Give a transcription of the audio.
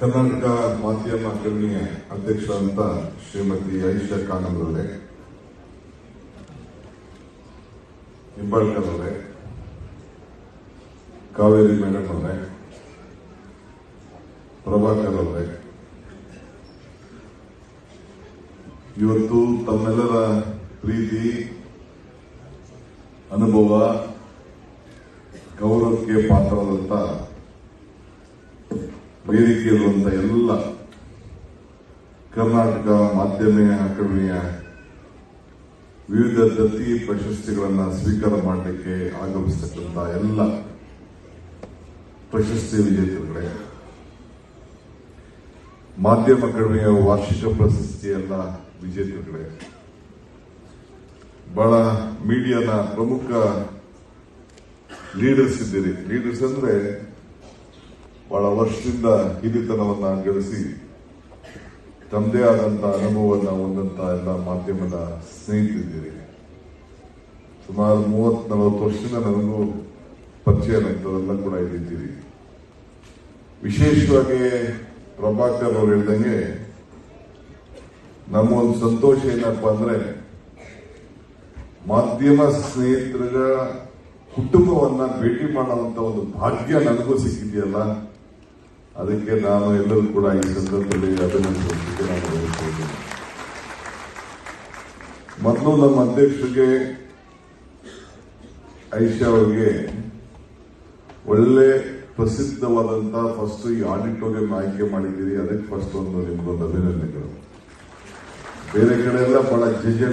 ಕರ್ನಾಟಕ ಮಾಧ್ಯಮ ಅಕಾಡೆಮಿಯ ಅಧ್ಯಕ್ಷ ಅಂತ ಶ್ರೀಮತಿ ಐಷಾ ಖಾನಂ ಅವರೇ ನಿಂಬಾಳ್ಕರ್ ಕಾವೇರಿ ಮೇಡಮ್ ಅವರೇ ಪ್ರಭಾಕರ್ ಅವರೇ ಇವತ್ತು ತಮ್ಮೆಲ್ಲರ ಪ್ರೀತಿ, ಅನುಭವ, ಗೌರವಕ್ಕೆ ಪಾತ್ರವಾದಂತ ವೇದಿಕೆಯಲ್ಲಿರುವಂತ ಎಲ್ಲ ಕರ್ನಾಟಕ ಮಾಧ್ಯಮ ಅಕಾಡೆಮಿಯ ವಿವಿಧ ದತ್ತಿ ಪ್ರಶಸ್ತಿಗಳನ್ನು ಸ್ವೀಕಾರ ಮಾಡಲಿಕ್ಕೆ ಆಗಮಿಸತಕ್ಕಂಥ ಎಲ್ಲ ಪ್ರಶಸ್ತಿ ವಿಜೇತರುಗಳೇ, ಮಾಧ್ಯಮ ಅಕಾಡೆಮಿಯ ವಾರ್ಷಿಕ ಪ್ರಶಸ್ತಿ ಎಲ್ಲ ವಿಜೇತರುಗಳೇ, ಬಹಳ ಮೀಡಿಯಾನ ಪ್ರಮುಖ ಲೀಡರ್ಸ್ ಇದ್ದೀರಿ. ಲೀಡರ್ಸ್ ಅಂದ್ರೆ ಬಹಳ ವರ್ಷದಿಂದ ಹಿರಿತನವನ್ನ ಗಳಿಸಿ ತಮ್ಮದೇ ಆದಂತಹ ಅನುಭವವನ್ನು ಹೊಂದಂತ ಎಲ್ಲ ಮಾಧ್ಯಮದ ಸ್ನೇಹಿತರಿದ್ದೀರಿ. ಸುಮಾರು ಮೂವತ್ ನಲವತ್ತು ವರ್ಷದಿಂದ ನನಗೂ ಪರಿಚಯ ಇಂಥವೆಲ್ಲ ಕೂಡ ಇದ್ದೀರಿ. ವಿಶೇಷವಾಗಿ ಪ್ರಭಾಕರ್ ಅವರು ಹೇಳಿದಂಗೆ ನಮ್ಮ ಒಂದು ಸಂತೋಷ ಏನಪ್ಪ ಅಂದ್ರೆ ಮಾಧ್ಯಮ ಸ್ನೇಹಿತರ ಕುಟುಂಬವನ್ನ ಭೇಟಿ ಮಾಡುವಂತ ಒಂದು ಭಾಗ್ಯ ನನಗೂ ಸಿಕ್ಕಿದೆಯಲ್ಲ. ಅದಕ್ಕೆ ನಾನು ಎಲ್ಲರೂ ಕೂಡ ಈ ಸಂದರ್ಭದಲ್ಲಿ ಅಭಿನಂದಿಸಲಿಕ್ಕೆ ನಾನು ಬಯಸ್ತೀನಿ ಮೊದಲು ನಮ್ಮ ಅಧ್ಯಕ್ಷರಿಗೆ ಐಶಾ ಅವರಿಗೆ ಒಳ್ಳೆ ಪ್ರಸಿದ್ಧವಾದಂತಹ ಫಸ್ಟ್ ಈ ಆಡಿಟೋರಿಯಂ ಆಯ್ಕೆ ಮಾಡಿದ್ದೀರಿ. ಅದಕ್ಕೆ ಫಸ್ಟ್ ಒಂದು ನಿಮ್ಗೊಂದು ಅಭಿನಂದನೆಗಳು. ಬೇರೆ ಕಡೆ ಎಲ್ಲ ಬಹಳ ಜಜೆ